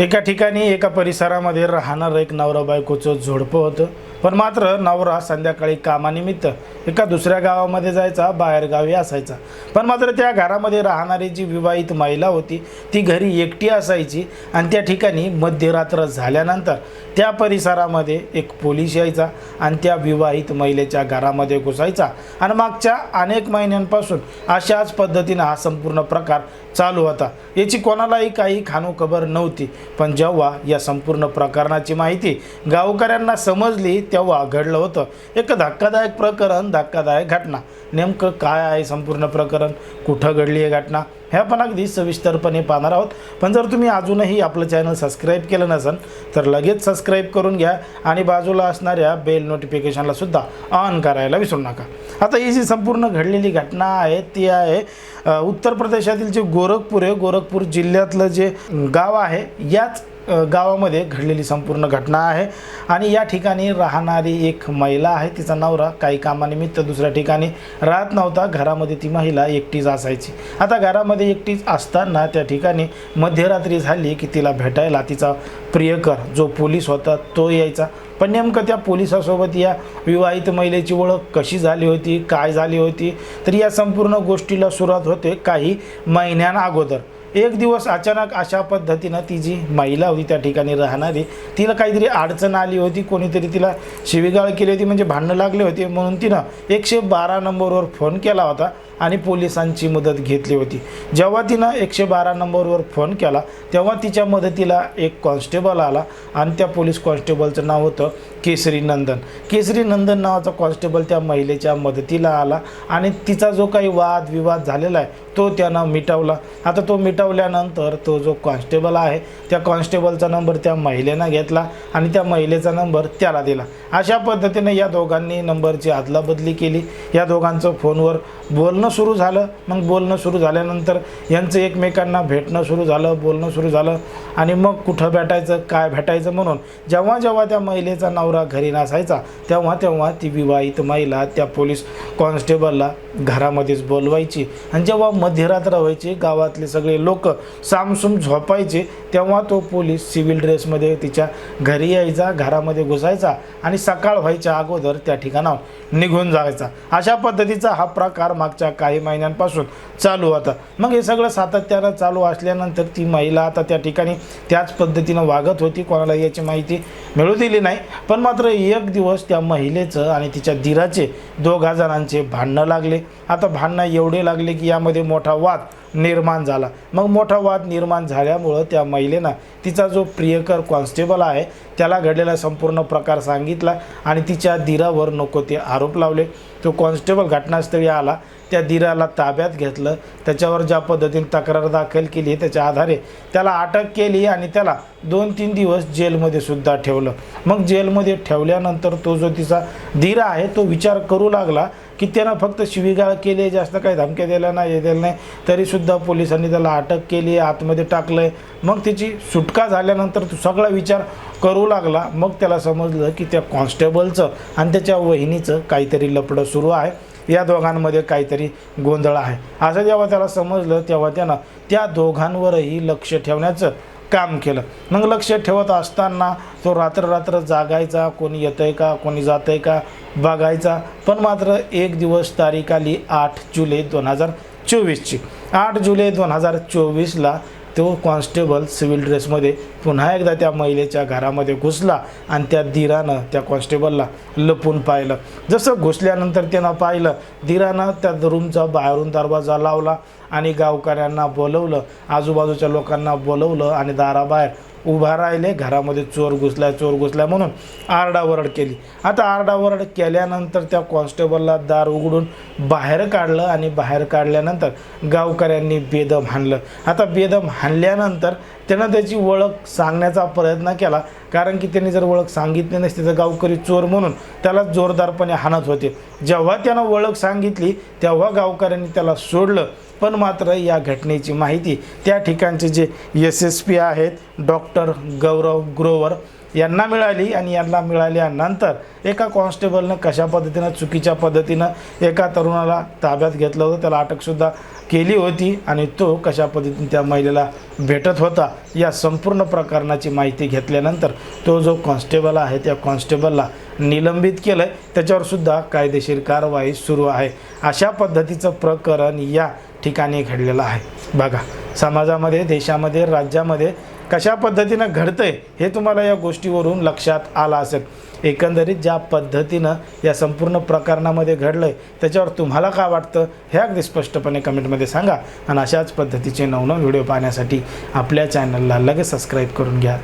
एका ठिकाणी एका परिसरामध्ये राहणारं एक नवरा बायकोचं झोडपं होतं. पण मात्र नवरा संध्याकाळी कामानिमित्त एका दुसऱ्या गावामध्ये जायचा बाहेरगावी असायचा. पण मात्र त्या घरामध्ये राहणारी जी विवाहित महिला होती ती घरी एकटी असायची आणि त्या ठिकाणी मध्यरात्र झाल्यानंतर त्या परिसरामध्ये एक पोलीस यायचा आणि त्या विवाहित महिलेच्या घरामध्ये घुसायचा. आणि मागच्या अनेक महिन्यांपासून अशाच पद्धतीनं हा संपूर्ण प्रकार चालू होता. याची कोणालाही काही खानोखबर नव्हती. पण जेव्हा या संपूर्ण प्रकरणाची माहिती गावकऱ्यांना समजली तेव्हा घडलं होतं. एक धक्कादायक प्रकरण धक्कादायक घटना. नेमकं काय आहे संपूर्ण प्रकरण? कुठं घडली आहे घटना? हे आपण अगदी सविस्तरपणे पाहणार आहोत. पण जर तुम्ही अजूनही आपलं चॅनल सबस्क्राईब केलं नसेल तर लगेच सबस्क्राईब करून घ्या आणि बाजूला असणाऱ्या बेल नोटिफिकेशनला सुद्धा ऑन करायला विसरू नका. आता ही जी संपूर्ण घडलेली घटना आहे ती आहे उत्तर प्रदेशातील जे गोरखपूर आहे गोरखपूर जिल्ह्यातलं जे गाव आहे याच गावामध्ये घडलेली संपूर्ण घटना आहे. आणि या ठिकाणी राहणारी एक महिला आहे. तिचा नवरा काही कामानिमित्त दुसऱ्या ठिकाणी राहत नव्हता. घरामध्ये ती महिला एकटीच असायची. आता घरामध्ये एकटीच असताना त्या ठिकाणी मध्यरात्री झाली की तिला भेटायला तिचा प्रियकर जो पोलीस होता तो यायचा. पण नेमकं त्या पोलिसासोबत या विवाहित महिलेची ओळख कशी झाली होती? काय झाली होती? तर या संपूर्ण गोष्टीला सुरुवात होते काही महिन्यां अगोदर. एक दिवस अचानक अशा पद्धतीनं ती जी महिला होती त्या ठिकाणी राहणारी तिला काहीतरी अडचण आली होती कोणीतरी तिला शिवीगाळ केली होती म्हणजे भांडणं लागले होते म्हणून तिनं एकशे बारा नंबरवर फोन केला होता आणि पोलिसांची मदत घेतली होती. जेव्हा तिनं एकशे बारा नंबरवर फोन केला तेव्हा तिच्या मदतीला एक कॉन्स्टेबल आला आणि त्या पोलीस कॉन्स्टेबलचं नाव होतं केसरी नंदन. केसरी नंदन नावाचा कॉन्स्टेबल त्या महिलेच्या मदतीला आला आणि तिचा जो काही वाद विवाद झालेला आहे तो त्यानं मिटवला. आता तो मिटवल्यानंतर तो जो कॉन्स्टेबल आहे त्या कॉन्स्टेबलचा नंबर त्या महिलेनं घेतला आणि त्या महिलेचा नंबर त्याला दिला. अशा पद्धतीने या दोघांनी नंबरची अदलाबदली केली. या दोघांचं फोनवर बोलणं सुरू झालं. मग बोलणं सुरू झाल्यानंतर यांचं एकमेकांना भेटणं सुरू झालं बोलणं सुरू झालं आणि मग कुठं भेटायचं काय भेटायचं म्हणून जेव्हा जेव्हा त्या महिलेचा नवरा घरी नसायचा तेव्हा तेव्हा ती विवाहित महिला त्या पोलीस कॉन्स्टेबलला घरामध्येच बोलवायची. आणि जेव्हा मध्यरात्र व्हायची गावातले सगळे लोक सामसूम झोपायचे तेव्हा तो पोलीस सिव्हिल ड्रेसमध्ये तिच्या घरी यायचा घरामध्ये घुसायचा आणि सकाळ व्हायच्या अगोदर त्या ठिकाणावर निघून जायचा. अशा पद्धतीचा हा प्रकार मागच्या काही महिन्यांपासून चालू होता. मग हे सगळं सातत्यानं चालू असल्यानंतर ती महिला आता त्या ठिकाणी त्याच पद्धतीनं वागत होती. कोणाला याची माहिती मिळू दिली नाही. पण मात्र एक दिवस त्या महिलेचं आणि तिच्या दिराचे दोघा जणांचे भांडणं लागले. आता भांडणं एवढे लागले की यामध्ये मोठा वाद निर्माण झाला. मग मोठा वाद निर्माण झाल्यामुळं त्या महिलेनं तिचा जो प्रियकर कॉन्स्टेबल आहे त्याला घडलेला संपूर्ण प्रकार सांगितला आणि तिच्या दिरावर नको ते आरोप लावले. तो कॉन्स्टेबल घटनास्थळी आला. त्या दिराला ताब्यात घेतलं. त्याच्यावर ज्या पद्धतीने तक्रार दाखल केली त्याच्या आधारे त्याला अटक केली आणि त्याला दोन तीन दिवस जेलमध्ये सुद्धा ठेवलं. मग जेलमध्ये ठेवल्यानंतर तो जो तिचा धीरा आहे तो विचार करू लागला की त्यानं फक्त शिवीगाळ केली जास्त काही धमक्या दिल्या नाही हे दिलं नाही तरीसुद्धा पोलिसांनी त्याला अटक केली आतमध्ये टाकलं आहे मग त्याची सुटका झाल्यानंतर तो सगळा विचार करू लागला. मग त्याला समजलं की त्या कॉन्स्टेबलचं आणि त्याच्या वहिनीचं काहीतरी लपडं सुरू आहे. या दोघांमध्ये काहीतरी गोंधळ आहे. असं जेव्हा त्याला समजलं तेव्हा त्यानं त्या दोघांवरही लक्ष ठेवण्याचं काम केलं. मग लक्ष ठेवत असताना तो रात्र रात्र जागायचा कोणी येतं आहे का कोणी जातं आहे का बघायचा. पण मात्र एक दिवस तारीख आली आठ जुलै दोन हजार चोवीसची. आठ जुलै दोन हजार चोवीसला तो कॉन्स्टेबल सिव्हिल ड्रेसमध्ये पुन्हा एकदा त्या महिलेच्या घरामध्ये घुसला आणि त्या धीरानं त्या कॉन्स्टेबलला लपून पाहिलं. जसं घुसल्यानंतर त्यानं पाहिलं धीरानं त्या रूमचा बाहेरून दरवाजा लावला आणि गावकऱ्यांना बोलवलं आजूबाजूच्या लोकांना बोलवलं आणि दाराबाहेर उभा राहिले. घरामध्ये चोर घुसलाय चोर घुसलाय म्हणून आरडाओरड केली. आता आरडाओरड केल्यानंतर त्या कॉन्स्टेबलला दार उघडून बाहेर काढलं आणि बाहेर काढल्यानंतर गावकऱ्यांनी बेदम हाणलं. आता बेदम हाणल्यानंतर त्यानं त्याची ओळख सांगण्याचा प्रयत्न केला. कारण की त्यांनी जर ओळख सांगितली नसती तर गावकरी चोर म्हणून त्याला जोरदारपणे हाणत होते. जेव्हा त्यानं ओळख सांगितली तेव्हा गावकऱ्यांनी त्याला सोडलं. पण मात्र या घटनेची माहिती त्या ठिकाणचे जे एस एस पी आहेत डॉक्टर गौरव ग्रोवर यांना मिळाली आणि यांना मिळाल्यानंतर एका कॉन्स्टेबलनं कशा पद्धतीनं चुकीच्या पद्धतीनं एका तरुणाला ताब्यात घेतलं होतं त्याला अटकसुद्धा केली होती आणि तो कशा पद्धतीने त्या महिलेला भेटत होता या संपूर्ण प्रकरणाची माहिती घेतल्यानंतर तो जो कॉन्स्टेबल आहे त्या कॉन्स्टेबलला निलंबित केलं आहे त्याच्यावरसुद्धा कायदेशीर कारवाई सुरू आहे. अशा पद्धतीचं प्रकरण या ठिकाणी घडलेलं आहे. बघा समाजामध्ये देशामध्ये राज्यामध्ये कशा पद्धतीनं घडतं आहे हे तुम्हाला या गोष्टीवरून लक्षात आलं असेल. एकंदरीत ज्या पद्धतीनं या संपूर्ण प्रकरणामध्ये घडलं आहे त्याच्यावर तुम्हाला काय वाटतं हे अगदी स्पष्टपणे कमेंटमध्ये सांगा. आणि अशाच पद्धतीचे नवनव व्हिडिओ पाहण्यासाठी आपल्या चॅनलला लगेच सबस्क्राईब करून घ्या.